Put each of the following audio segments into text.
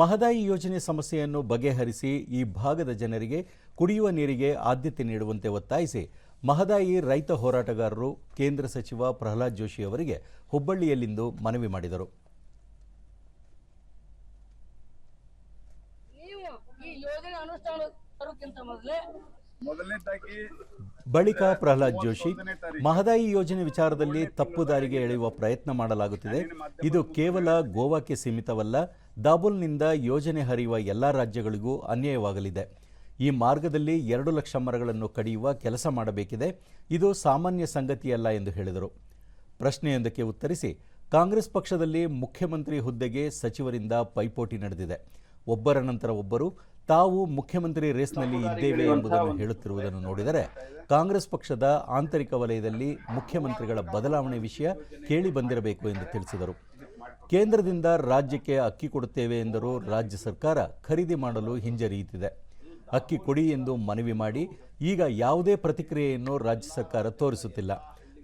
ಮಹದಾಯಿ ಯೋಜನೆ ಸಮಸ್ಯೆಯನ್ನು ಬಗೆಹರಿಸಿ ಈ ಭಾಗದ ಜನರಿಗೆ ಕುಡಿಯುವ ನೀರಿಗೆ ಆದ್ಯತೆ ನೀಡುವಂತೆ ಒತ್ತಾಯಿಸಿ ಮಹದಾಯಿ ರೈತ ಹೋರಾಟಗಾರರು ಕೇಂದ್ರ ಸಚಿವ ಪ್ರಹ್ಲಾದ್ ಜೋಶಿ ಅವರಿಗೆ ಹುಬ್ಬಳ್ಳಿಯಲ್ಲಿಂದು ಮನವಿ ಮಾಡಿದರು. ಈ ಯೋಜನೆ ಅನುಷ್ಠಾನ ಮೊದಲೇ ಮೊದಲನೇದಾಗಿ ಬಳಿಕ ಪ್ರಹ್ಲಾದ್ ಜೋಶಿ ಮಹದಾಯಿ ಯೋಜನೆ ವಿಚಾರದಲ್ಲಿ ತಪ್ಪು ದಾರಿಗೆ ಎಳೆಯುವ ಪ್ರಯತ್ನ ಮಾಡಲಾಗುತ್ತಿದೆ. ಇದು ಕೇವಲ ಗೋವಾಕ್ಕೆ ಸೀಮಿತವಲ್ಲ ದಾಬೋಲ್ನಿಂದ ಯೋಜನೆ ಹರಿಯುವ ಎಲ್ಲ ರಾಜ್ಯಗಳಿಗೂ ಅನ್ಯಾಯವಾಗಲಿದೆ. ಈ ಮಾರ್ಗದಲ್ಲಿ ಎರಡು ಲಕ್ಷ ಮರಗಳನ್ನು ಕಡಿಯುವ ಕೆಲಸ ಮಾಡಬೇಕಿದೆ. ಇದು ಸಾಮಾನ್ಯ ಸಂಗತಿಯಲ್ಲ ಎಂದು ಹೇಳಿದರು. ಪ್ರಶ್ನೆಯೊಂದಕ್ಕೆ ಉತ್ತರಿಸಿ ಕಾಂಗ್ರೆಸ್ ಪಕ್ಷದಲ್ಲಿ ಮುಖ್ಯಮಂತ್ರಿ ಹುದ್ದೆಗೆ ಸಚಿವರಿಂದ ಪೈಪೋಟಿ ನಡೆದಿದೆ. ಒಬ್ಬರ ನಂತರ ಒಬ್ಬರು, ತಾವು ಮುಖ್ಯಮಂತ್ರಿ ರೇಸ್ನಲ್ಲಿ ಇದ್ದೇವೆ ಎಂಬುದನ್ನು ಹೇಳುತ್ತಿರುವುದನ್ನು ನೋಡಿದರೆ, ಕಾಂಗ್ರೆಸ್ ಪಕ್ಷದ ಆಂತರಿಕ ವಲಯದಲ್ಲಿ ಮುಖ್ಯಮಂತ್ರಿಗಳ ಬದಲಾವಣೆ ವಿಷಯ ಕೇಳಿ ಬಂದಿರಬೇಕು ಎಂದು ತಿಳಿಸಿದರು. ಕೇಂದ್ರದಿಂದ ರಾಜ್ಯಕ್ಕೆ ಅಕ್ಕಿ ಕೊಡುತ್ತೇವೆ ಎಂದರೂ ರಾಜ್ಯ ಸರ್ಕಾರ ಖರೀದಿ ಮಾಡಲು ಹಿಂಜರಿಯುತ್ತಿದೆ. ಅಕ್ಕಿ ಕೊಡಿ ಎಂದು ಮನವಿ ಮಾಡಿ, ಈಗ ಯಾವುದೇ ಪ್ರತಿಕ್ರಿಯೆಯನ್ನು ರಾಜ್ಯ ಸರ್ಕಾರ ತೋರಿಸುತ್ತಿಲ್ಲ.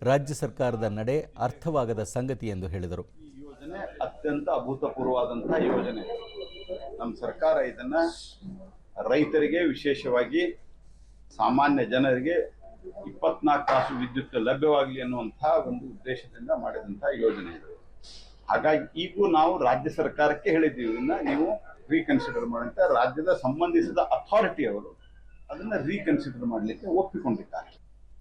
ರಾಜ್ಯ ಸರ್ಕಾರದ ನಡೆ ಅರ್ಥವಾಗದ ಸಂಗತಿ ಎಂದು ಹೇಳಿದರು. ಅತ್ಯಂತ ಅಭೂತಪೂರ್ವವಾದಂತಹ ಯೋಜನೆ. ನಮ್ಮ ಸರ್ಕಾರ ಇದನ್ನ ರೈತರಿಗೆ ವಿಶೇಷವಾಗಿ ಸಾಮಾನ್ಯ ಜನರಿಗೆ ಇಪ್ಪತ್ನಾಲ್ಕು ತಾಸು ವಿದ್ಯುತ್ ಲಭ್ಯವಾಗಲಿ ಅನ್ನುವಂತಹ ಒಂದು ಉದ್ದೇಶದಿಂದ ಮಾಡಿದಂತಹ ಯೋಜನೆ ಇದು. ಹಾಗಾಗಿ ಈಗೂ ನಾವು ರಾಜ್ಯ ಸರ್ಕಾರಕ್ಕೆ ಹೇಳಿದ್ದೀವಿ, ಇದನ್ನ ನೀವು ರೀಕನ್ಸಿಡರ್ ಮಾಡಂತ ರಾಜ್ಯದ ಸಂಬಂಧಿಸಿದ ಅಥಾರಿಟಿ ಅವರು ಅದನ್ನ ರೀಕನ್ಸಿಡರ್ ಮಾಡಲಿಕ್ಕೆ ಒಪ್ಪಿಕೊಂಡಿದ್ದಾರೆ.